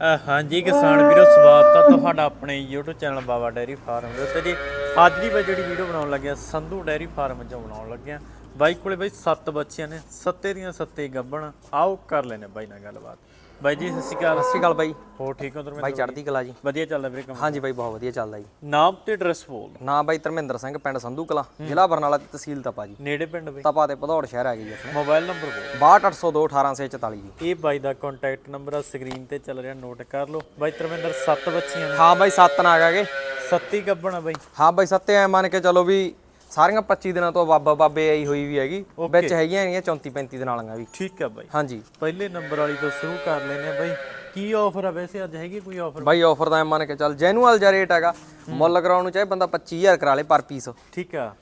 ਹਾਂਜੀ, ਕਿਸਾਨ ਵੀਰੋ, ਸਵਾਗਤ ਹੈ ਤੁਹਾਡਾ ਆਪਣੇ YouTube channel Baba dairy farm ਦੇ ਉੱਤੇ ਜੀ। ਅੱਜ ਦੀ ਬਈ ਜਿਹੜੀ ਵੀਡੀਓ ਬਣਾਉਣ ਲੱਗਿਆ ਸੰਧੂ ਡੈਰੀ ਫਾਰਮ ਚੋਂ ਬਣਾਉਣ ਲੱਗਿਆ ਬਾਈ ਕੋਲੇ ਬਾਈ ਸੱਤ ਬੱਚਿਆਂ ਨੇ, ਸੱਤੇ ਦੀਆਂ ਸੱਤੇ ਗੱਬਣ। ਆਓ, ਕਰ ਲੈਨੇ ਬਾਈ ਨਾਲ ਗੱਲਬਾਤ। ਬਾਈ ਜੀ ਸਤਿ ਸ਼੍ਰੀ ਅਕਾਲ। ਸਤਿ ਸ਼੍ਰੀ ਅਕਾਲ ਬਾਈ। ਹੋਰ ਠੀਕ ਹੋ ਧਰਮਿੰਦਰ ਬਾਈ ਚੜ੍ਹਦੀ ਕਲਾ ਜੀ। ਵਧੀਆ ਚੱਲਦਾ ਵੀਰੇ ਕੰਮ ਹਾਂਜੀ ਬਾਈ ਬਹੁਤ ਵਧੀਆ ਚੱਲਦਾ ਜੀ। ਨਾਮ ਤੇ ਐਡਰੈਸ ਬੋਲ। ਨਾਮ ਬਾਈ ਧਰਮਿੰਦਰ ਸਿੰਘ ਪਿੰਡ ਸੰਧੂ ਕਲਾ ਜ਼ਿਲ੍ਹਾ ਬਰਨਾਲਾ ਤੇ ਤਹਿਸੀਲ ਤਪਾ ਜੀ। ਨੇੜੇ ਪਿੰਡ ਬਈ? ਤਪਾ ਤੇ ਭਦੌੜ ਸ਼ਹਿਰ ਹੈਗੀ ਜੀ ਆਪਣੇ। ਮੋਬਾਈਲ ਨੰਬਰ ਬੋਲ। 62802 ਜੀ। ਇਹ ਬਾਈ ਦਾ ਕੰਟੈਕਟ ਨੰਬਰ ਆ ਸਕਰੀਨ ਤੇ ਚੱਲ ਰਿਹਾ ਨੋਟ ਕਰ ਲਓ। ਬਾਈ ਧਰਮਿੰਦਰ ਸੱਤ ਬੱਚੀਆਂ ਨੇ। ਹਾਂ ਬਾਈ ਸੱਤ ਨਾ ਗਏ। ਸੱਤੀ ਗੱਬਣ ਆ ਬਾਈ। ਹਾਂ ਬਾਈ ਸੱਤੇ ਐ ਮੰਨ ਕੇ ਚਲੋ ਵੀ ਸਾਰੀਆਂ 25 ਦਿਨਾਂ ਤੋਂ ਬਾਬਾ ਬਾਬੇ ਆਈ ਹੋਈ ਵੀ ਹੈਗੀ ਵਿੱਚ ਹੈਗੀਆਂ ਹੈਗੀਆਂ 34 35 ਦਿਨਾਂ ਵਾਲੀਆਂ ਵੀ। ਠੀਕ ਆ ਬਾਈ। ਹਾਂਜੀ। ਪਹਿਲੇ ਨੰਬਰ ਵਾਲੀ ਤੋਂ ਸ਼ੁਰੂ ਕਰ ਲੈਨੇ ਆ ਬਾਈ। ਕੀ ਆਫਰ ਆ ਵੈਸੇ ਅੱਜ ਹੈਗੀ ਕੋਈ ਆਫਰ ਬਾਈ ਆਫਰ ਦਾ ਐ ਮੰਨ ਕੇ ਚੱਲ ਜੈਨੂਅਲ ਜਿਹਾ ਰੇਟ ਹੈਗਾ। ਮੁੱਲ ਕਰਾਉਣ ਨੂੰ ਚਾਹੇ ਬੰਦਾ 25000 ਕਰਾ ਲੇ ਪਰ ਪੀਸ ਠੀਕ ਆ।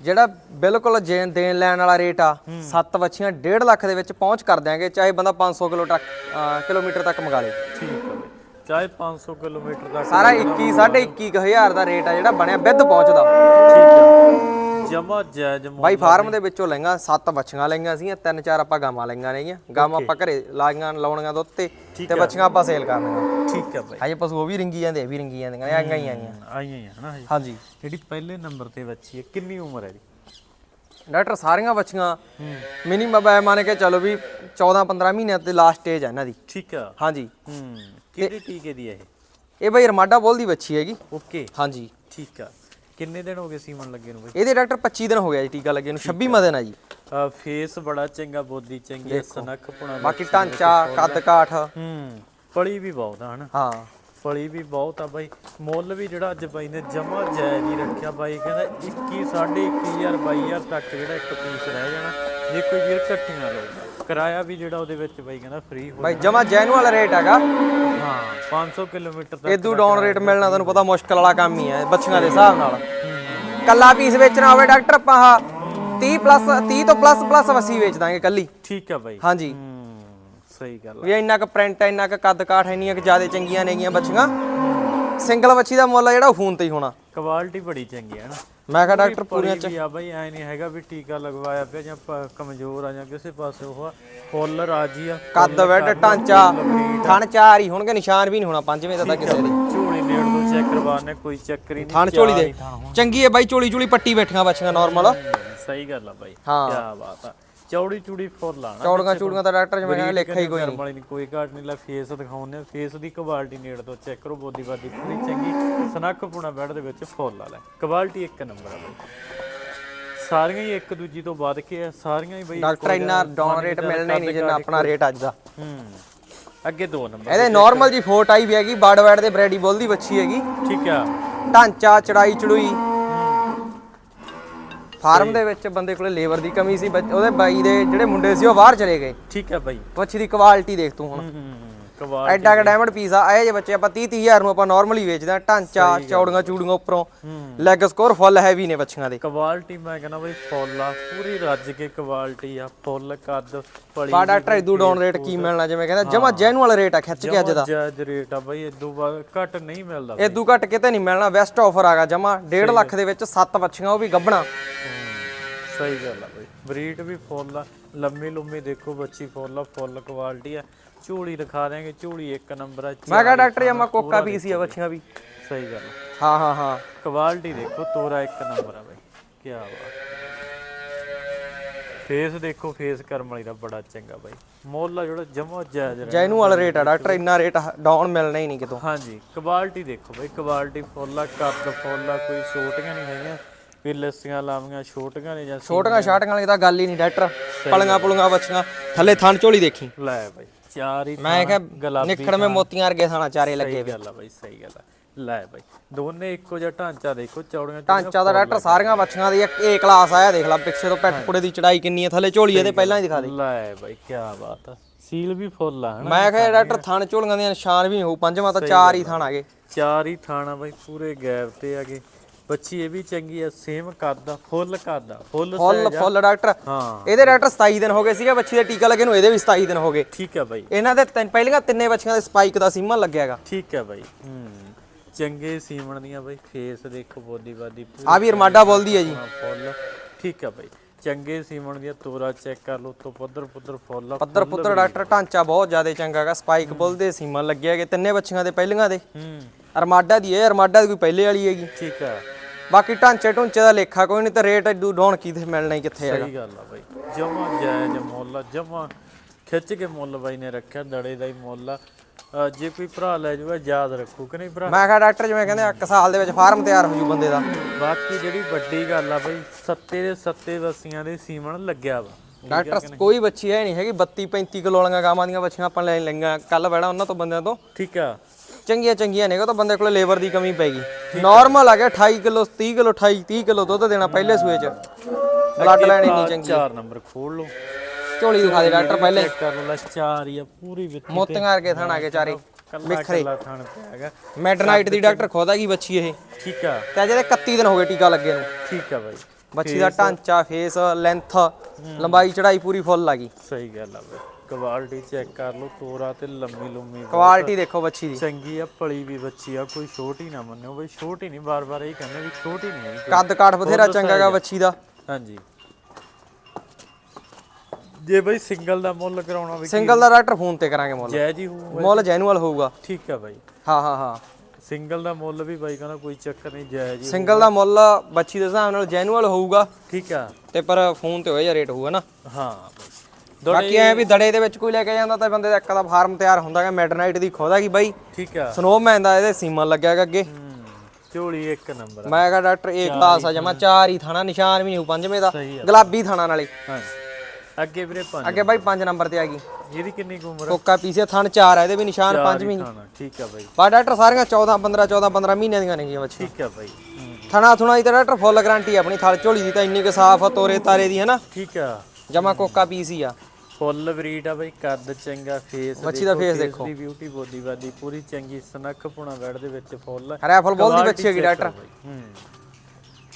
ਜਿਹੜਾ ਬਿਲਕੁਲ ਜੇ ਦੇਣ ਲੈਣ ਵਾਲਾ ਰੇਟ ਆ ਸੱਤ ਬੱਚੀਆਂ 1.5 ਲੱਖ ਦੇ ਵਿੱਚ ਪਹੁੰਚ ਕਰ ਦਿਆਂਗੇ ਚਾਹੇ ਬੰਦਾ 500 ਕਿਲੋ ਅਹ ਕਿਲੋਮੀਟਰ ਤੱਕ ਮੰਗਾ ਲੇ। ਠੀਕ ਚਾਹੇ 500 ਕਿਲੋਮੀਟਰ ਤੱਕ ਸਾਰਾ 21 2.5 ਹਜ਼ਾਰ ਦਾ ਰੇਟ ਆ ਜਿਹੜਾ ਬਣਿਆ ਵਿਦ ਪਹੁੰਚਦਾ। ਠੀਕ ਆ। ਜਮਾ ਜਾਇਜ਼ ਮੁੱਲ ਬਾਈ ਫਾਰਮ ਦੇ ਵਿੱਚੋਂ ਲਈਆਂ ਸੱਤ ਬੱਚੀਆਂ ਲਈਆਂ ਸੀ ਤਿੰਨ ਚਾਰ ਆਪਾਂ ਗਾਵਾਂ ਲਈਆਂ ਨੇਗੀਆਂ। ਗਾਵਾਂ ਆਪਾਂ ਘਰੇ ਲਾਈਆਂ ਲਾਉਣੀਆਂ ਦੁੱਧ ਤੇ ਤੇ ਬੱਚੀਆਂ ਆਪਾਂ ਸੇਲ ਕਰਨੀਆਂ ਠੀਕ ਆ ਬਾਈ। ਹਜੇ ਪਸ਼ੂ ਉਹ ਵੀ ਰਿੰਗੀ ਜਾਂਦੇ ਇਹ ਵੀ ਰਿੰਗੀ ਜਾਂਦੀਆਂ ਆਈਆਂ ਹੀ ਆਈਆਂ। ਆਈਆਂ ਹੀ ਆ ਹਜੇ। ਹਾਂਜੀ। ਜਿਹੜੀ ਪਹਿਲੇ ਨੰਬਰ ਤੇ ਬੱਚੀ ਹੈ ਕਿੰਨੀ ਉਮਰ ਹੈ ਦੀ ਡਾਕਟਰ ਸਾਰੀਆਂ ਬੱਚੀਆਂ ਮਿਨੀਮਮ ਐ ਮੰਨ ਕੇ ਚਲੋ ਵੀ 14 15 ਮਹੀਨਿਆਂ ਤੇ ਲਾਸਟ ਸਟੇਜ ਹੈ ਇਹਨਾਂ ਦੀ। ਠੀਕ ਆ। ਹਾਂਜੀ। ਹੂੰ। ਕਿਹੜੇ ਟੀਕੇ ਦੀ ਹੈ ਇਹ? ਇਹ ਬਈ ਰਮਾਡਾ ਬੋਲ ਦੀ ਬੱਚੀ ਹੈਗੀ। ਓਕੇ। ਹਾਂਜੀ। ਠੀਕ ਆ। ਕਿੰਨੇ ਦਿਨ ਹੋ ਗਏ ਸੀਮਨ ਲੱਗੇ ਨੂੰ ਬਾਈ? ਇਹਦੇ ਡਾਕਟਰ 25 ਦਿਨ ਹੋ ਗਿਆ ਜੀ ਟੀਕਾ ਲੱਗੇ ਨੂੰ। 26ਵਾਂ ਦਿਨ ਆ। ਜੀ। ਫੇਸ ਬੜਾ ਚੰਗਾ ਬੋਦੀ ਚੰਗੀ ਹੈ ਸਨਖ ਪੁਣਾ ਬਾਕੀ ਢਾਂਚਾ ਕੱਦ ਕਾਠ। ਹੂੰ। ਪਲੀ ਵੀ ਬਹੁਤ ਆ ਹਨਾ? ਹਾਂ। ਫਲੀ ਵੀ ਬਹੁਤ ਆ ਬਾਈ। ਮੁੱਲ ਵੀ ਜਿਹੜਾ ਅੱਜ ਬਾਈ ਨੇ ਜਮਾ ਜਾਇਜ਼ ਹੀ ਰੱਖਿਆ ਬਾਈ ਕਹਿੰਦਾ 21 2.5000 22000 ਤੱਕ ਜਿਹੜਾ ਇੱਕ ਪੀਸ ਰਹਿ ਜਾਣਾ। ਜੇ ਕੋਈ ਵੀਰ ਇਕੱਠੀਆਂ ਲਊਗਾ ਕਿਰਾਇਆ ਵੀ ਜਿਹੜਾ ਉਹਦੇ ਵਿੱਚ ਬਾਈ ਕਹਿੰਦਾ ਫ੍ਰੀ ਹੋ ਬਾਈ ਜਮਾ ਜੈਨੂਅਲ ਰੇਟ ਹੈਗਾ। ਹਾਂ 500 ਕਿਲੋਮੀਟਰ ਤੱਕ ਇਦੂ ਡਾਊਨ ਰੇਟ ਮਿਲਣਾ ਤੁਹਾਨੂੰ ਪਤਾ ਮੁਸ਼ਕਲ ਵਾਲਾ ਕੰਮ ਹੀ ਹੈ ਬੱਚੀਆਂ ਦੇ ਹਿਸਾਬ ਨਾਲ। ਕੱਲਾ ਪੀਸ ਵੇਚਣਾ ਹੋਵੇ ਡਾਕਟਰ ਆਪਾਂ ਆਹ 30 ਪਲੱਸ 30 ਤੋਂ ਪਲੱਸ ਪਲੱਸ ਵਸੀ ਵੇਚ ਦਾਂਗੇ ਕੱਲੀ। ਠੀਕ ਆ ਬਾਈ। ਹਾਂਜੀ। ਹੂੰ। ਸਹੀ ਗੱਲ। ਵੀ ਇੰਨਾ ਕੁ ਪ੍ਰਿੰਟ ਇੰਨਾ ਕੁ ਕੱਦ ਕਾਠ ਇੰਨੀਆਂ ਕੁ ਜ਼ਿਆਦਾ ਚੰਗੀਆਂ ਨੇਗੀਆਂ ਬੱਚੀਆਂ। ਸਿੰਗਲ ਬੱਚੀ ਦਾ ਮੁੱਲ ਜਿਹੜਾ ਫੋਨ ਤੇ ਹੀ ਹੋਣਾ। ਕੁਆਲਿਟੀ ਬੜੀ ਚੰਗੀ ਹੈ ਨਾ। ਮੈਂ ਕਿਹਾ ਡਾਕਟਰ ਪੂਰੀਆਂ ਵੀ ਆ ਬਾਈ ਐ ਨਹੀਂ ਹੈਗਾ ਵੀ ਟੀਕਾ ਲਗਵਾਇਆ ਪਿਆ ਜਾਂ ਕਮਜ਼ੋਰ ਆ ਜਾਂ ਕਿਸੇ ਪਾਸੇ ਉਹ ਫੁੱਲ ਰਾਜੀ ਆ। ਕੱਦ ਵੈਟ ਢਾਂਚਾ ਥਣ ਚਾਰ ਹੀ ਹੋਣਗੇ ਨਿਸ਼ਾਨ ਵੀ ਨਹੀਂ ਹੋਣਾ ਪੰਜਵੇਂ ਦਾ ਤਾਂ ਕਿਸੇ ਦੇ। ਝੋਲੀ ਨੇੜ ਤੋਂ ਚੈੱਕ ਕਰਵਾਣੇ ਕੋਈ ਚੱਕਰ ਹੀ ਨਹੀਂ ਥਣ ਝੋਲੀ ਦੇ। ਚੰਗੀ ਹੈ ਬਾਈ ਝੋਲੀ ਝੋਲੀ ਪੱਟੀ ਬੈਠੀਆਂ ਬੱਚੀਆਂ ਨਾਰਮਲ ਸਹੀ ਗੱਲ ਆ ਬਾਈ। ਕੀ ਬਾਤ ਆ। ਚੌੜੀ ਚੂੜੀ ਫੁੱਲ ਆਣਾ ਚੌੜੀਆਂ ਚੂੜੀਆਂ ਤਾਂ ਡਾਕਟਰ ਜਿਵੇਂ ਕਹਿੰਦਾ ਲੇਖਾ ਹੀ ਕੋਈ ਨਹੀਂ। ਵਾਲੀ ਨਹੀਂ ਕੋਈ ਘਾਟ ਨਹੀਂ ਲਾ ਫੇਸ ਦਿਖਾਉਂਦੇ ਫੇਸ ਦੀ ਕੁਆਲਿਟੀ ਨੇੜ ਤੋਂ ਚੈੱਕ ਕਰੋ ਬੋਦੀ ਬਾਦੀ ਪੂਰੀ ਚੰਗੀ। ਸਨੱਖ ਪੁਣਾ ਬੈਡ ਦੇ ਵਿੱਚ ਫੁੱਲ ਆ ਲੈ। ਕੁਆਲਿਟੀ ਇੱਕ ਨੰਬਰ ਆ ਬਾਈ। ਸਾਰੀਆਂ ਹੀ ਇੱਕ ਦੂਜੀ ਤੋਂ ਵੱਧ ਕੇ ਆ ਸਾਰੀਆਂ ਹੀ ਬਈ ਡਾਕਟਰ ਇੰਨਾ ਡਾਊਨ ਰੇਟ ਮਿਲਣਾ ਹੀ ਨਹੀਂ ਜਿੰਨਾ ਆਪਣਾ ਰੇਟ ਅੱਜ ਦਾ। ਹੂੰ ਅੱਗੇ ਦੋ ਨੰਬਰ ਇਹਦੇ ਨਾਰਮਲ ਜੀ ਫੋਰ ਟਾਈ ਵੀ ਹੈਗੀ ਬੜ ਵੈਟ ਦੇ ਬ੍ਰੈਡੀ ਬੋਲ ਦੀ ਬੱਚੀ ਹੈਗੀ। ਠੀਕ ਆ। ਢਾਂਚਾ ਚੜਾਈ ਚੜੂਈ ਫਾਰਮ ਦੇ ਵਿੱਚ ਬੰਦੇ ਕੋਲੇ ਲੇਬਰ ਦੀ ਕਮੀ ਸੀ ਬੱਚ- ਉਹਦੇ ਬਾਈ ਦੇ ਜਿਹੜੇ ਮੁੰਡੇ ਸੀ ਉਹ ਬਾਹਰ ਚਲੇ ਗਏ। ਠੀਕ ਆ ਬਾਈ। ਬੱਚੀ ਦੀ ਕੁਆਲਿਟੀ ਦੇਖ ਤੂੰ ਹੁਣ। ਹੂੰ। ਐਡਾ ਕ ਡਾਇਮੰਡ ਪੀਸ ਆ ਇਹ ਜੇ ਬੱਚੇ ਆਪਾਂ 30 30000 ਨੂੰ ਆਪਾਂ ਨਾਰਮਲੀ ਵੇਚਦੇ ਆ ਢਾਂਚਾ ਚੌੜੀਆਂ ਚੂੜੀਆਂ ਉੱਪਰੋਂ। ਲੈਗ ਸਕੋਰ ਫੁੱਲ ਹੈਵੀ ਨੇ ਬੱਚੀਆਂ ਦੇ। ਕੁਆਲਿਟੀ ਮੈਂ ਕਹਿੰਦਾ ਬਈ ਫੁੱਲ ਆ ਪੂਰੀ ਰੱਜ ਕੇ ਕੁਆਲਿਟੀ ਆ ਫੁੱਲ ਕੱਦ ਪਲੀ ਬਾ ਡਾਕਟਰ ਇਦੂ ਡਾਊਨ ਰੇਟ ਕੀ ਮਿਲਣਾ ਜਿਵੇਂ ਕਹਿੰਦਾ ਜਮਾ ਜੈਨੂਅਲ ਰੇਟ ਆ ਖਿੱਚ ਕੇ ਅੱਜ ਦਾ। ਜਾਇਜ਼ ਰੇਟ ਆ ਬਈ ਇਦੋਂ ਬਾਅਦ ਘੱਟ ਨਹੀਂ ਮਿਲਦਾ ਇਦੂ ਘੱਟ ਕਿਤੇ ਨਹੀਂ ਮਿਲਣਾ ਬੈਸਟ ਆਫਰ ਆਗਾ ਜਮਾ। 1.5 ਲੱਖ ਦੇ ਵਿੱਚ 7 ਬੱਚੀਆਂ ਉਹ ਵੀ ਗੱਬਣਾ ਸਹੀ ਗੱਲ ਆ ਬਈ। ਬਰੀਡ ਵੀ ਫੁੱਲ ਆ ਲੰਮੀ ਲੰਮੀ ਦੇਖੋ ਬੱਚੀ ਫੁੱਲ ਆ ਫੁੱਲ ਕੁਆਲਿਟੀ ਆ। ਝੋਲੀ ਦਿਖਾ ਦਿਆਂਗੇ ਝੋਲੀ ਇੱਕ ਨੰਬਰ ਆ ਮੈਂ ਕਿਹਾ ਡਾਕਟਰ ਜਮਾ ਕੋਕਾ ਪੀਸ ਹੀ ਆ ਬੱਚੀਆਂ ਵੀ ਸਹੀ ਗੱਲ ਆ। ਹਾਂ ਹਾਂ ਹਾਂ। ਕੁਆਲਿਟੀ ਦੇਖੋ ਤੋਰਾ ਇੱਕ ਨੰਬਰ ਆ ਬਈ। ਕੀ ਬਾਤ ਫੇਸ ਦੇਖੋ ਫੇਸ ਕਰਮ ਵਾਲੀ ਦਾ ਬੜਾ ਚੰਗਾ ਬਾਈ। ਮੁੱਲ ਆ ਜਿਹੜਾ ਜਮਾ ਜਾਇਜ਼ ਰਹਿ ਜੈਨੂਅਲ ਰੇਟ ਆ ਡਾਕਟਰ ਇੰਨਾ ਰੇਟ ਡਾਊਨ ਮਿਲਣਾ ਹੀ ਨਹੀਂ ਕਿਤੋਂ। ਹਾਂਜੀ ਕੁਆਲਿਟੀ ਦੇਖੋ ਬਈ ਕੁਆਲਿਟੀ ਫੁੱਲ ਆ ਕੱਦ ਫੁੱਲ ਆ ਕੋਈ ਛੋਟੀਆਂ ਨਹੀਂ ਹੈਗੀਆਂ। ਵੀ ਲੱਸੀਆਂ ਲਾਵੀਆਂ ਛੋਟੀਆਂ ਨੇ ਜਾਂ ਛੋਟੀਆਂ ਛਾਟੀਆਂ ਵਾਲੀ ਤਾਂ ਗੱਲ ਹੀ ਨਹੀਂ ਡਾਕਟਰ। ਪਲੀਆਂ ਪੁਲੀਆਂ ਬੱਚੀਆਂ ਥੱਲੇ ਥਣ ਝੋਲੀ ਦੇਖੀ। ਲੈ ਬਈ। ਚਾਰ ਹੀ ਮੈਂ ਕਿਹਾ ਗੁਲਾਬੀ ਨਿਖੜ ਮੇ ਮੋਤੀਆਂ ਵਰਗੇ ਥਾਣਾ ਚਾਰੇ ਲੱਗੇ ਸਹੀ ਗੱਲ ਆ ਬਈ ਸਹੀ ਗੱਲ ਆ। ਲੈ ਬਈ ਦੋਨੇ ਇੱਕੋ ਜਿਹਾ ਢਾਂਚਾ ਦੇਖੋ ਚੌੜੀਆਂ ਢਾਂਚਾ ਦਾ ਡਾਕਟਰ ਸਾਰੀਆਂ ਬੱਚੀਆਂ ਦੀ ਏ ਕਲਾਸ ਆਇਆ ਦੇਖ ਲੈ ਪਿੱਛੇ ਤੋਂ ਪੈਟ ਪੁੜੇ ਦੀ ਚੜਾਈ ਕਿੰਨੀ ਹੈ ਥੱਲੇ ਝੋਲੀ ਇਹਦੇ ਪਹਿਲਾਂ ਹੀ ਦਿਖਾ ਦੇ। ਲੈ ਬਈ ਕੀ ਬਾਤ ਆ। ਸੀਲ ਵੀ ਫੁੱਲ ਆ ਹਨਾ? ਮੈਂ ਕਿਹਾ ਡਾਕਟਰ ਥਣ ਝੋਲੀਆਂ ਦੀਆਂ ਨਿਸ਼ਾਨ ਵੀ ਨਹੀਂ ਹੋਊ ਪੰਜਵਾਂ ਤਾਂ ਚਾਰ ਹੀ ਥਣ ਆਗੇ ਚਾਰ ਹੀ ਥਾਣਾ ਬਈ ਪੂਰੇ ਗੈਪ ਤੇ ਆਗੇ ਬੱਚੀ ਇਹ ਵੀ ਚੰਗੀ ਆ ਸੇਮ ਆ ਫੁੱਲ ਆ ਫੁੱਲ ਫੁੱਲ ਫੁੱਲ ਡਾਕਟਰ ਹਾਂ। ਇਹਦੇ ਡਾਕਟਰ 27 ਦਿਨ ਹੋ ਗਏ ਸੀਗਾ ਬੱਚੀ ਦੇ ਟੀਕਾ ਲੱਗੇ ਨੂੰ ਇਹਦੇ ਵੀ 27 ਦਿਨ ਹੋ ਗਏ। ਠੀਕ ਆ ਬਾਈ। ਇਹਨਾਂ ਦੇ ਤਿੰਨ ਪਹਿਲੀਆਂ ਤਿੰਨੇ ਬੱਚੀਆਂ ਦੇ ਸਪਾਈਕ ਦਾ ਸੀਮਨ ਲੱਗਿਆਗਾ। ਠੀਕ ਆ ਬਾਈ। ਹੂੰ। ਚੰਗੇ ਸੀਮਣ ਦੀਆਂ ਬਾਈ ਫੇਸ ਦੇਖੋ ਬੋਦੀ ਬਾਦੀ ਪੂਰੀ ਆ ਵੀ ਰਮਾਡਾ ਬੋਲਦੀ ਹੈ ਜੀ। ਹਾਂ, ਫੁੱਲ ਠੀਕ ਆ ਬਾਈ। ਚੰਗੇ ਸੀਮਣ ਦੀਆਂ ਤੋਰਾ ਚੈੱਕ ਕਰ ਲਓ ਤੋਂ ਪੱਧਰ ਪੁੱਧਰ ਫੁੱਲ ਪੱਧਰ ਪੁੱਤਰ ਡਾਕਟਰ ਢਾਂਚਾ ਬਹੁਤ ਜ਼ਿਆਦਾ ਚੰਗਾ ਹੈਗਾ ਸਪਾਈਕ ਬੁੱਲ ਦੇ ਸੀਮਨ ਲੱਗੇ ਹੈਗੇ ਤਿੰਨੇ ਬੱਚੀਆਂ ਦੇ ਪਹਿਲੀਆਂ ਦੇ। ਹੂੰ। ਅਰਮਾਡਾ ਦੀ ਇਹ ਅਰਮਾਡਾ ਦੀ ਕੋਈ ਪਹਿਲੇ ਵਾਲੀ ਹੈਗੀ। ਠੀਕ ਆ। ਬਾਕੀ ਢਾਂਚੇ ਢੁੰਚੇ ਦਾ ਲੇਖਾ ਕੋਈ ਨਹੀਂ ਤੇ ਰੇਟ ਐਡੂ ਡਾਉਣ ਕੀ ਤੇ ਮਿਲਣਾ ਹੀ ਕਿੱਥੇ ਹੈਗਾ। ਸਹੀ ਗੱਲ ਆ ਬਾਈ। ਜਮਾ ਜਾਇਜ਼ ਮੁੱਲ ਜਮਾ ਖਿੱਚ ਕੇ ਮੁੱਲ ਬਾਈ ਨੇ ਰੱਖਿਆ ਦੜੇ ਦਾ ਹੀ ਮੁੱਲ ਆ। ਜੇ ਕੋਈ ਭਰਾ ਲੈ ਜਾਊਗਾ ਯਾਦ ਰੱਖੂ ਕਿ ਨਹੀਂ ਭਰਾ? ਮੈਂ ਕਿਹਾ ਡਾਕਟਰ ਜਿਵੇਂ ਕਹਿੰਦੇ ਇੱਕ ਸਾਲ ਦੇ ਵਿੱਚ ਫਾਰਮ ਤਿਆਰ ਹੋ ਜੂ ਬੰਦੇ ਦਾ। ਬਾਕੀ ਜਿਹੜੀ ਵੱਡੀ ਗੱਲ ਆ ਬਈ ਸੱਤੇ ਦੇ ਸੱਤੇ ਵਸੀਆਂ ਦੇ ਸੀਮਣ ਲੱਗਿਆ ਵਾ। ਡਾਕਟਰ ਕੋਈ ਬੱਚੀ ਹੈ ਨਹੀਂ ਹੈਗੀ 32 35 ਕਿਲੋ ਵਾਲੀਆਂ ਗਾਵਾਂ ਦੀਆਂ ਬੱਚੀਆਂ ਆਪਾਂ ਲੈ ਲਈਆਂ ਕੱਲ ਬੈਣਾ ਉਹਨਾਂ ਤੋਂ ਬੰਦਿਆਂ ਤੋਂ। ਠੀਕ ਆ। ਚੰਗੀਆਂ ਚੰਗੀਆਂ ਨੇ ਉਹ ਤਾਂ ਬੰਦੇ ਕੋਲੇ ਲੇਬਰ ਦੀ ਕਮੀ ਪੈ ਗਈ। ਨਾਰਮਲ ਆ ਗਿਆ 28 ਕਿਲੋ 30 ਕਿਲੋ 28 30 ਕਿਲੋ ਦੁੱਧ ਦੇਣਾ ਪਹਿਲੇ ਸੂਏ ਚ। ਬਲੱਡ ਲਾਈਨ ਇੰਨੀ ਚੰਗੀ। ਚਾਰ ਨੰਬਰ ਖੋਲ ਲਓ। ਝੋਲੀ ਦਿਖਾ ਦੇ ਡਾਕਟਰ ਪਹਿਲੇ। ਚੈੱਕ ਕਰ ਲਓ ਲੈ ਚਾਰ ਹੀ ਆ ਪੂਰੀ ਵਿੱਤੀ ਮੋਤੀਆਂ ਕਰਕੇ ਥਣ ਆ ਕੇ ਚਾਰੇ। ਕੱਲਾ ਥਣ ਪਿਆ ਹੈਗਾ। ਮੈਡਨਾਈਟ ਦੀ ਡਾਕਟਰ ਖੋਦਾ ਕੀ ਬੱਚੀ ਇਹ? ਠੀਕ ਆ। ਤੇ ਅਜੇ 31 ਦਿਨ ਹੋ ਗਏ ਟੀਕਾ ਲੱਗੇ ਨੂੰ। ਠੀਕ ਆ ਬਾਈ। ਬੱਚੀ ਦਾ ਢਾਂਚਾ ਫੇਸ ਲੈਂਥ ਲੰਬਾਈ ਚੜਾਈ ਪੂਰੀ ਫੁੱਲ ਆ ਗਈ। ਸਹੀ ਗੱਲ ਆ ਬਾਈ। ਕੁਆਲਿਟੀ ਚੈੱਕ ਕਰ ਲਓ ਤੋਰਾ ਤੇ ਲੰਮੀ ਲੰਮੀ ਕੁਆਲਿਟੀ ਦੇਖੋ ਬੱਚੀ ਦੀ। ਚੰਗੀ ਆ ਭਲੀ ਵੀ ਬੱਚੀ ਆ ਕੋਈ ਛੋਟੀ ਨਾ ਮੰਨਿਓ ਬਈ। ਛੋਟੀ ਨਹੀਂ ਬਾਰ-ਬਾਰ ਇਹ ਕਹਿੰਦੇ ਵੀ ਛੋਟੀ ਨਹੀਂ ਹੈਗੀ ਕੱਦ ਕਾਠ ਬਥੇਰਾ ਚੰਗਾ ਗਾ ਬੱਚੀ ਦਾ। ਹਾਂਜੀ। ਜੇ ਬਈ ਸਿੰਗਲ ਦਾ ਮੁੱਲ ਕਰਾਉਣਾ ਵੀ ਸਿੰਗਲ ਦਾ ਡਾਕਟਰ ਫੋਨ ਤੇ ਕਰਾਂਗੇ ਮੁੱਲ। ਜੈ ਜੀ ਹੋਊਗਾ ਮੁੱਲ ਜੈਨੂਅਲ ਹੋਊਗਾ। ਠੀਕ ਆ ਬਾਈ। ਹਾਂ ਹਾਂ ਹਾਂ। ਸਿੰਗਲ ਦਾ ਮੁੱਲ ਵੀ ਬਾਈ ਕਹਿੰਦਾ ਕੋਈ ਚੱਕਰ ਨਹੀਂ ਜੈ ਜੀ ਸਿੰਗਲ ਦਾ ਮੁੱਲ ਬੱਚੀ ਦੇ ਹਿਸਾਬ ਨਾਲ ਜੈਨੂਅਲ ਹੋਊਗਾ। ਠੀਕ ਆ। ਤੇ ਪਰ ਫੋਨ ਤੇ ਹੋਇਆ ਜਾਂ ਰੇਟ ਹੋਊਗਾ ਨਾ। ਹਾਂ ਬਾਕੀ ਐ ਵੀ ਦੜੇ ਦੇ ਵਿੱਚ ਕੋਈ ਲੈ ਕੇ ਜਾਂਦਾ ਤਾਂ ਬੰਦੇ ਦਾ ਇੱਕ ਦਾ ਫਾਰਮ ਤਿਆਰ ਹੁੰਦਾ ਹੈਗਾ ਮੈਡਨਾਈਟ ਦੀ ਖੋਦਾ ਕੀ ਬਾਈ। ਠੀਕ ਆ। ਸਨੋਮੈਨ ਦਾ ਇਹਦੇ ਸੀਮਨ ਲੱਗਿਆ ਹੈਗਾ ਅੱਗੇ। ਹੂੰ ਝੋਲੀ ਇੱਕ ਨੰਬਰ ਮੈਂ ਕਹਾ ਡਾਕਟਰ ਏ ਕਲਾਸ ਆ ਜਮਾ ਚਾਰ ਹੀ ਥਾਣਾ ਨਿਸ਼ਾਨ ਵੀ ਨਹੀਂ ਹੋ ਪੰਜਵੇਂ ਦਾ। ਗੁਲਾਬੀ ਥਾਣਾ ਨਾਲੇ। ਹਾਂ ਅੱਗੇ ਵੀਰੇ ਪੰਜ ਅੱਗੇ ਬਾਈ 5 ਨੰਬਰ ਤੇ ਆ ਗਈ। ਇਹਦੀ ਕਿੰਨੀ ਕੁ ਉਮਰ ਆ? ਕੋਕਾ ਪੀਸੇ ਥਣ ਚਾਰ ਆ ਇਹਦੇ ਵੀ ਨਿਸ਼ਾਨ ਚਾਰ ਪੰਜਵੀਂ ਹੀ ਖਾਣਾ ਠੀਕ ਆ ਬਾਈ। ਬਾ ਡਾਕਟਰ ਸਾਰੀਆਂ 14 15 14 15 ਮਹੀਨਿਆਂ ਦੀਆਂ ਨੇਗੀਆਂ ਬੱਚੀ ਠੀਕ ਆ ਬਾਈ। ਹੂੰ, ਥਣਾ ਥੁਣਾ ਦੀ ਤਾਂ ਡਾਕਟਰ ਫੁੱਲ ਗਾਰੰਟੀ ਆਪਣੀ ਥਲ ਝੋਲੀ ਦੀ ਤਾਂ ਇੰਨੀ ਕੁ ਸਾਫ਼ ਆ ਤੋਰੇ ਤਾਰੇ ਦੀ ਹੈ ਨਾ ਠੀਕ ਆ। ਜਮਾ ਕੋਕਾ ਪੀਸ ਹੀ ਆ। ਫੁੱਲ ਬਰੀਡ ਆ ਬਈ ਕੱਦ ਚੰਗਾ ਫੇਸ ਬੱਚੀ ਦਾ face ਦੇਖੋ। ਦੀ ਬਿਊਟੀ ਬੋਦੀ ਬਾਦੀ ਪੂਰੀ ਚੰਗੀ ਸਨੱਖ ਪੁਣਾ ਵੜ ਦੇ ਵਿੱਚ ਫੁੱਲ। ਰੈਫਲ ਬੋਲ ਦੀ ਬੱਚੀ ਹੈਗੀ ਡਾਕਟਰ। ਹੂੰ।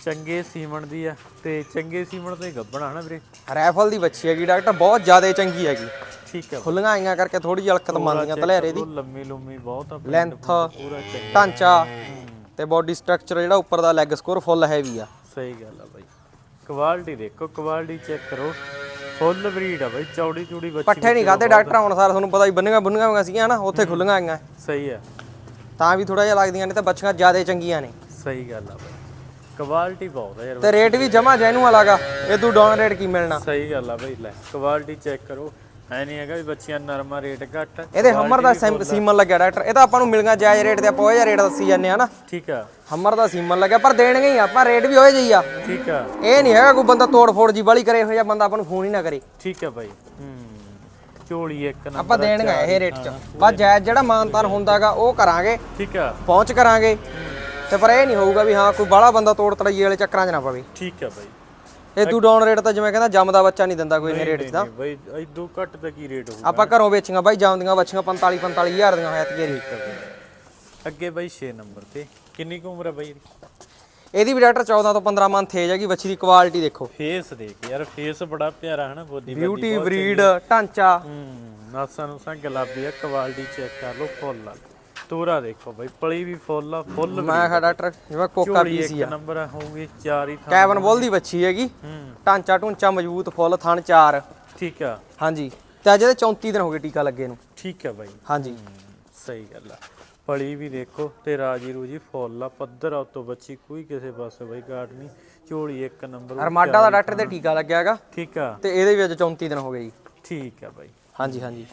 ਚੰਗੇ ਸੀਮਣ ਦੀ ਆ ਤੇ ਚੰਗੇ ਸੀਮਣ ਤੋਂ ਹੀ ਗੱਬਣਾ ਹਨਾ ਵੀਰੇ। ਰੈਫਲ ਦੀ ਬੱਚੀ ਹੈਗੀ ਡਾਕਟਰ ਬਹੁਤ ਜ਼ਿਆਦਾ ਚੰਗੀ ਹੈਗੀ। ਠੀਕ ਆ ਖੁੱਲੀਆਂ ਆਈਆਂ ਕਰਕੇ ਥੋੜੀ ਜਿਹੀ ਅਲਕਤ ਮੰਨਦੀਆਂ ਤਲੇਰੇ ਦੀ। ਲੰਮੀ ਲੰਮੀ ਬਹੁਤ ਆ ਲੈਂਥ ਢਾਂਚਾ ਤੇ ਬਾਡੀ ਸਟਰਕਚਰ ਜਿਹੜਾ ਉੱਪਰ ਦਾ ਲੈਗ ਸਕੋਰ ਫੁੱਲ ਹੈਵੀ ਆ। ਸਹੀ ਗੱਲ ਆ ਬਾਈ। ਕੁਆਲਿਟੀ ਦੇਖੋ ਕੁਆਲਿਟੀ ਚੈੱਕ ਕਰੋ। ਫੁੱਲ ਬਰੀਡ ਆ ਬਾਈ ਚੌੜੀ ਚੂੜੀ ਬੱਚੀ ਪੱਠੇ ਨਹੀਂ ਖਾਦੇ ਡਾਕਟਰ ਹੁਣ ਸਾਰ ਤੁਹਾਨੂੰ ਪਤਾ ਹੀ ਬੰਨੀਆਂ ਬੰਨੀਆਂ ਹੋਈਆਂ ਸੀਗੀਆਂ ਨਾ ਉੱਥੇ ਖੁੱਲੀਆਂ ਆਈਆਂ। ਸਹੀ ਆ। ਤਾਂ ਵੀ ਥੋੜਾ ਜਿਹਾ ਲੱਗਦੀਆਂ ਨੇ ਤੇ ਬੱਚੀਆਂ ਜ਼ਿਆਦਾ ਚੰਗੀਆਂ ਨੇ। ਸਹੀ ਗੱਲ ਆ ਬਾਈ। ਕੁਆਲਿਟੀ ਬਹੁਤ ਆ ਯਾਰ ਤੇ ਰੇਟ ਵੀ ਜਮਾ ਜੈਨੂਅਲ ਆਗਾ ਇਹ ਤੂੰ ਡਾਊਨ ਰੇਟ ਕੀ ਮਿਲਣਾ? ਸਹੀ ਗੱਲ ਆ ਬਈ ਲੈ ਕੁਆਲਿਟੀ ਚੈੱਕ ਕਰੋ। ਐ ਨਹੀਂ ਹੈਗਾ ਵੀ ਬੱਚੀਆਂ ਨਰਮਾ ਰੇਟ ਘੱਟ। ਇਹਦੇ ਹਮਰ ਦਾ ਸੈਮ- ਸੀਮਨ ਲੱਗਿਆ ਡਾਕਟਰ ਇਹ ਤਾਂ ਆਪਾਂ ਨੂੰ ਮਿਲੀਆਂ ਜਾਇਜ਼ ਰੇਟ ਤੇ ਆਪਾਂ ਉਹ ਜਿਹਾ ਰੇਟ ਦੱਸੀ ਜਾਂਦੇ ਆ ਨਾ। ਠੀਕ ਆ। ਹਮਰ ਦਾ ਸੀਮਨ ਲੱਗਿਆ ਪਰ ਦੇਣਗੇ ਹੀ ਆਪਾਂ ਰੇਟ ਵੀ ਹੋਏ ਜਿਹੀ ਆ। ਠੀਕ ਆ। ਇਹ ਨਹੀਂ ਹੈਗਾ ਕੋਈ ਬੰਦਾ ਤੋੜ ਫੋੜ ਜੀ ਵਾਲੀ ਕਰੇ ਹੋਇਆ ਬੰਦਾ ਆਪਾਂ ਨੂੰ ਫੋਨ ਹੀ ਨਾ ਕਰੇ। ਠੀਕ ਆ ਹੂੰ ਝੋਲੀ ਇੱਕ ਨੰਬਰ ਆਪਾਂ ਦੇਣਗੇ ਇਹ ਰੇਟ 'ਚ। ਬਸ ਜਾਇਜ਼ ਜਿਹੜਾ ਮਾਨਤਾਨ ਹੁੰਦਾਗਾ ਉਹ ਕਰਾਂਗੇ। ਠੀਕ ਆ। ਪਹੁੰਚ ਕਰਾਂਗੇ। ਤੇ ਪਰ ਇਹ ਨਹੀਂ ਹੋਊਗਾ ਵੀ ਹਾਂ ਕੋਈ ਬਾਹਲਾ ਬੰਦਾ ਤੋੜ ਤੜਾਈ ਵਾਲੇ ਚੱਕਰਾਂ 'ਚ ਨਾ ਪਵੇ। ਠੀਕ ਆ ਬਾਈ। ਇਹ ਤੂੰ ਡਾਊਨ ਰੇਟ ਤਾਂ ਜਿਵੇਂ ਕਹਿੰਦਾ ਜੰਮਦਾ ਬੱਚਾ ਨਹੀਂ ਦਿੰਦਾ ਕੋਈ ਨੇ ਰੇਟ 'ਚ ਤਾਂ। ਬਾਈ ਇਦੋਂ ਘੱਟ ਤਾਂ ਕੀ ਰੇਟ ਹੋਊਗਾ? ਆਪਾਂ ਘਰੋਂ ਵੇਚੀਆਂ ਬਾਈ ਜੰਮਦੀਆਂ ਬੱਚੀਆਂ 45 45 ਹਜ਼ਾਰ ਦੀਆਂ ਹੋਇਆ ਤੀਰੀ ਠੀਕ ਆ ਬਾਈ। ਅੱਗੇ ਬਾਈ 6 ਨੰਬਰ ਤੇ। ਕਿੰਨੀ ਕੁ ਉਮਰ ਆ ਬਾਈ ਇਹਦੀ? ਵੀ ਡਾਕਟਰ 14 ਤੋਂ 15 ਮੰਥ ਏਜ ਹੈਗੀ ਬੱਚੀ ਦੀ ਕੁਆਲਿਟੀ ਦੇਖੋ। ਫੇਸ ਦੇਖ ਯਾਰ ਫੇਸ ਬੜਾ ਪਿਆਰਾ ਹੈ ਨਾ ਬੋਦੀ ਬਿਊਟੀ ਬਰੀਡ ਢਾਂਚਾ। ਹੂੰ ਨਾਸਾਂ ਨੂੰ ਸਾਂ ਗੁਲਾਬੀ ਆ ਕੁਆਲਿਟੀ ਚੈੱਕ ਕਰ ਲਓ ਫੁੱਲ ਆ। ਤੋਰਾ ਦੇਖੋ ਬਾਈ ਪਲੀ ਵੀ ਫੁੱਲ ਆ ਫੁੱਲ ਮੈਂ ਕਿਹਾ ਡਾਕਟਰ ਜਿਵੇਂ ਕੋਕਾ ਝੋਲੀ ਪੀਸੀ ਇੱਕ ਆ। ਨੰਬਰ ਹੋਊਗੀ ਚਾਰ ਹੀ ਥਾਂ ਕੈਬਨ ਬੋਲ ਦੀ ਬੱਚੀ ਹੈਗੀ। ਹੂੰ। ਢਾਂਚਾ ਢੁੰਚਾ ਮਜ਼ਬੂਤ ਫੁੱਲ ਥਣ ਚਾਰ। ਠੀਕ ਆ। ਹਾਂਜੀ। ਤੇ ਅੱਜ ਇਹਦੇ 34 ਦਿਨ ਹੋ ਗਏ ਟੀਕਾ ਲੱਗੇ ਨੂੰ। ਠੀਕ ਆ ਬਾਈ। ਹਾਂਜੀ। ਸਹੀ ਗੱਲ ਆ। ਪਲੀ ਵੀ ਦੇਖੋ ਤੇ ਰਾਜੀ ਰੂਜੀ ਫੁੱਲ ਆ ਪੱਧਰ ਆ ਉਤੋਂ ਬੱਚੀ ਕੋਈ ਕਿਸੇ ਪਾਸੇ ਬਾਈ ਘਾਟ ਨਹੀਂ। ਝੋਲੀ ਇੱਕ ਨੰਬਰ ਅਰਮਾਡਾ ਦਾ ਡਾਕਟਰ ਤੇ ਟੀਕਾ ਲੱਗਿਆ ਹੈਗਾ। ਠੀਕ ਆ। ਤੇ ਇਹਦੇ ਵੀ ਅੱਜ 34 ਦਿਨ ਹੋ ਗਏ ਜੀ। ਠੀਕ ਆ ਬਾਈ। ਹਾਂਜੀ ਹਾਂਜੀ।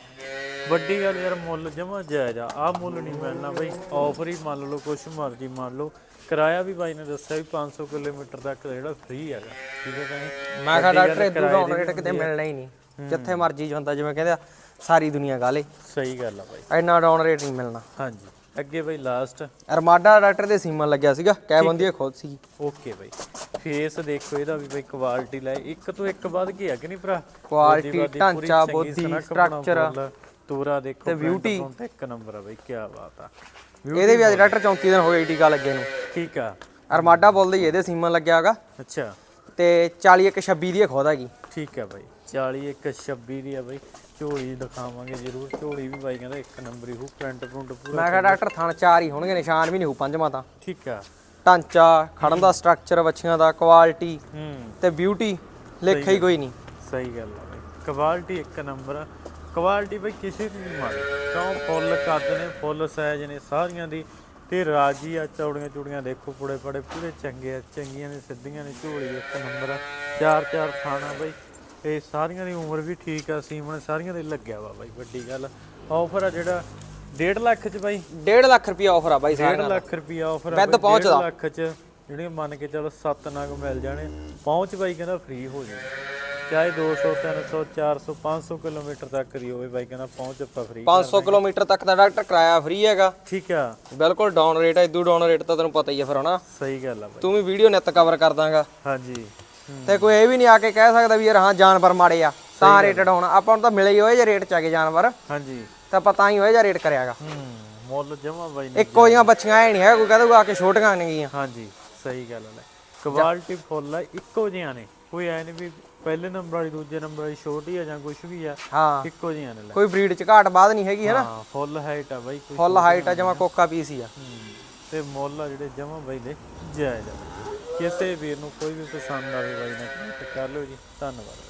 ਵੱਡੀ ਗੱਲ ਯਾਰ ਮੁੱਲ ਜਮਾ ਜਾਇਜ਼ ਆ। ਆ ਮੁੱਲ ਨਹੀਂ ਮਿਲਣਾ ਬਾਈ ਆਫਰ ਹੀ ਮੰਨ ਲਓ ਕੁਛ ਮਰਜ਼ੀ ਮੰਨ ਲਓ। ਕਿਰਾਇਆ ਵੀ ਬਾਈ ਨੇ ਦੱਸਿਆ ਵੀ 500 ਕਿਲੋਮੀਟਰ ਤੱਕ ਜਿਹੜਾ ਫ੍ਰੀ ਹੈਗਾ। ਠੀਕ ਹੈ ਕਹਿੰਦੇ ਮੈਂ ਕਿਹਾ ਡਾਕਟਰ ਇਹ ਡਾਊਨ ਰੇਟ ਕਿਤੇ ਮਿਲਣਾ ਹੀ ਨਹੀਂ। ਜਿੱਥੇ ਮਰਜ਼ੀ ਜਾਂਦਾ ਜਿਵੇਂ ਕਹਿੰਦੇ ਆ ਸਾਰੀ ਦੁਨੀਆ ਗਾਲੇ ਸਹੀ ਗੱਲ ਆ ਬਾਈ। ਇੰਨਾ ਡਾਊਨ ਰੇਟ ਨਹੀਂ ਮਿਲਣਾ। ਹਾਂਜੀ। ਅੱਗੇ ਬਾਈ ਲਾਸਟ ਅਰਮਾਡਾ ਡਾਕਟਰ ਦੇ ਸੀਮਨ ਲੱਗਿਆ ਸੀਗਾ ਕੈਬਨ ਦੀ ਖੁਦ ਸੀ ਓਕੇ ਬਾਈ। ਫੇਸ ਦੇਖੋ ਇਹਦਾ ਵੀ ਬਾਈ ਕੁਆਲਿਟੀ ਲੈ। ਇੱਕ ਤੋਂ ਇੱਕ ਵੱਧ ਗਿਆ ਕਿ ਨਹੀਂ ਭਰਾ? ਕੁਆਲਿਟੀ ਢਾਂਚਾ ਬਣਾ ਸਟਰਕਚਰ ਤੋਰਾ ਦੇਖੋ ਤੇ beauty। beauty ਇੱਕ ਨੰਬਰ ਆ ਬਾਈ ਕੀ ਬਾਤ ਆ। ਇਹਦੇ ਵੀ ਅੱਜ ਡਾਕਟਰ 34 ਦਿਨ ਹੋ ਗਏ ਟੀਕਾ ਲੱਗੇ ਨੂੰ। ਠੀਕ ਆ। ਅਰਮਾਡਾ ਬੋਲਦੇ ਹੀ ਇਹਦੇ ਸੀਮਨ ਲੱਗਿਆ ਹੈਗਾ। ਅੱਛਾ। ਤੇ 40 ਇੱਕ 26 ਦੀ ਇਹ ਖੁਦ ਹੈਗੀ। ਠੀਕ ਆ ਬਾਈ 40 ਇੱਕ 26 ਦੀ ਆ ਬਾਈ। ਝੋਲੀ ਦਿਖਾਵਾਂਗੇ ਜ਼ਰੂਰ। ਝੋਲੀ ਵੀ ਬਾਈ ਕਹਿੰਦਾ ਇੱਕ ਨੰਬਰ ਹੀ ਹੋ ਪ੍ਰਿੰਟ ਪ੍ਰਿੰਟ ਪੂਰਾ ਮੈਂ ਕਿਹਾ ਡਾਕਟਰ ਥਣ ਚਾਰ ਹੀ ਹੋਣਗੇ ਨਿਸ਼ਾਨ ਵੀ ਨਹੀਂ ਹੋ ਪੰਜਵਾਂ ਤਾਂ। ਠੀਕ ਆ। ਢਾਂਚਾ ਖੜਨ ਦਾ ਸਟਰਕਚਰ ਬੱਚੀਆਂ ਦਾ ਕੁਆਲਿਟੀ ਹੂੰ। ਤੇ ਬਿਊਟੀ ਲੇਖਾ ਹੀ ਕੋਈ ਨਹੀਂ। ਸਹੀ ਗੱਲ ਆ ਬਈ। ਕੁਆਲਿਟੀ ਇੱਕ ਨੰਬਰ ਆ। ਕੁਆਲਿਟੀ ਬਈ ਕਿਸੇ ਦੀ ਨਹੀਂ ਮਾੜੀ। ਕਿਉਂ? ਫੁੱਲ ਕੱਦ ਨੇ ਫੁੱਲ ਸਾਈਜ਼ ਨੇ ਸਾਰੀਆਂ ਦੀ। ਤੇ ਰਾਜੀ ਆ ਚੌੜੀਆਂ ਚੂੜੀਆਂ ਦੇਖੋ ਪੁੜੇ ਪੜੇ ਪੂਰੇ ਚੰਗੇ ਆ ਚੰਗੀਆਂ ਨੇ ਸਿੱਧੀਆਂ ਨੇ ਝੋਲੀ ਇੱਕ ਨੰਬਰ ਆ। ਚਾਰ ਚਾਰ ਥਾਣਾ ਬਈ। ਤੇ ਸਾਰੀਆਂ ਦੀ ਉਮਰ ਵੀ ਠੀਕ ਆ ਸੀਮਨ ਸਾਰੀਆਂ ਦੇ ਲੱਗਿਆ ਵਾ ਬਾਈ ਵੱਡੀ ਗੱਲ। ਆਫਰ ਆ ਜਿਹੜਾ 1.5 ਲੱਖ ਚ ਬਾਈ। 1.5 ਲੱਖ ਰੁਪਿਆ ਆਫਰ ਆ ਬਾਈ 1.5 ਸਾਰਿਆਂ ਦਾ। ਲੱਖ ਰੁਪਿਆ ਆਫਰ With ਪਹੁੰਚ ਲੱਖ ਚ। ਜਿਹੜੇ ਮੰਨ ਕੇ ਚਲੋ 7 ਨਗ ਮਿਲ ਜਾਣੇ ਪਹੁੰਚ ਬਾਈ ਕਹਿੰਦਾ ਫ੍ਰੀ ਹੋ ਜਾਏ ਚਾਹੇ 200 300 400 500 ਕਿਲੋਮੀਟਰ ਤੱਕ ਦੀ ਹੋਵੇ ਬਾਈ ਕਹਿੰਦਾ ਪਹੁੰਚ ਆਪਾਂ ਫ੍ਰੀ 500 ਕਿਲੋਮੀਟਰ ਤੱਕ ਦਾ ਡਾਕਟਰ ਕਿਰਾਇਆ ਫ੍ਰੀ ਹੈਗਾ। ਠੀਕ ਆ। ਬਿਲਕੁਲ ਡਾਊਨ ਰੇਟ ਹੈ ਇਦੂ ਡਾਊਨ ਰੇਟ ਤਾਂ ਤੈਨੂੰ ਪਤਾ ਹੀ ਹੈ ਫਿਰ ਹਨਾ। ਸਹੀ ਗੱਲ ਆ ਬਾਈ। ਤੂੰ ਵੀ ਵੀਡੀਓ ਨਿੱਤ ਕਵਰ ਕਰ ਦਾਂਗਾ। ਹਾਂਜੀ। ਤੇ ਕੋਈ ਇਹ ਵੀ ਨਹੀਂ ਆ ਕੇ ਕਹਿ ਸਕਦਾ ਵੀ ਯਾਰ ਹਾਂ ਜਾਨਵਰ ਮਾੜੇ ਆ ਤਾਂ ਰੇਟ ਡਾਊਨ ਆਪਾਂ ਨੂੰ ਤਾਂ ਮਿਲੇ ਹੀ ਹੋਏ ਜੇ ਰੇਟ ਚ ਆ ਗਏ ਜਾਨਵਰ। ਹਾਂਜੀ। ਤਾਂ ਪਤਾ ਹੀ ਹੋਏ ਜਾਂ ਰੇਟ ਕਰਿਆਗਾ। ਹੂੰ ਮੁੱਲ ਜਮਾ ਬਾਈ ਨੇ ਇੱਕੋ ਜਿਹੀਆਂ ਬੱਚੀਆਂ ਐ ਨਹੀਂ ਹੈ ਕੋਈ ਕਹਦੂਗਾ ਆ ਕੇ ਛੋਟੀਆਂ ਨਹੀਂ ਗਈਆਂ ਹਾਂਜੀ ਸਹੀ ਗੱਲ ਹੈ ਕੁਆਲਿਟੀ ਫੁੱਲ ਆ ਇੱਕੋ ਜਿਹੀਆਂ ਨੇ। ਕੋਈ ਐ ਨਹੀਂ ਵੀ ਪਹਿਲੇ ਨੰਬਰ ਵਾਲੀ ਦੂਜੇ ਨੰਬਰ ਵਾਲੀ ਛੋਟੀ ਆ ਜਾਂ ਕੁਝ ਵੀ ਆ ਹਾਂ। ਇੱਕੋ ਜਿਹੀਆਂ ਨੇ ਲੈ। ਕੋਈ ਬਰੀਡ ਚ ਘਾਟ ਬਾਦ ਨਹੀਂ ਹੈਗੀ ਹੈ ਨਾ ਹਾਂ ਫੁੱਲ ਹਾਈਟ ਆ ਬਾਈ ਫੁੱਲ ਹਾਈਟ ਆ ਜਮਾ ਕੋਕਾ ਪੀਸ ਹੀ ਆ। ਤੇ ਮੁੱਲ ਆ ਜਿਹੜੇ ਜਮਾ ਬਾਈ ਦੇ ਜਾਇਜ਼ ਆ। ਕਿਸੇ ਵੀਰ ਨੂੰ ਕੋਈ ਵੀ ਪਸੰਦ ਆਵੇ ਬਾਈ ਕਨੈਕਟ ਕਰ ਲਿਓ ਜੀ ਧੰਨਵਾਦ।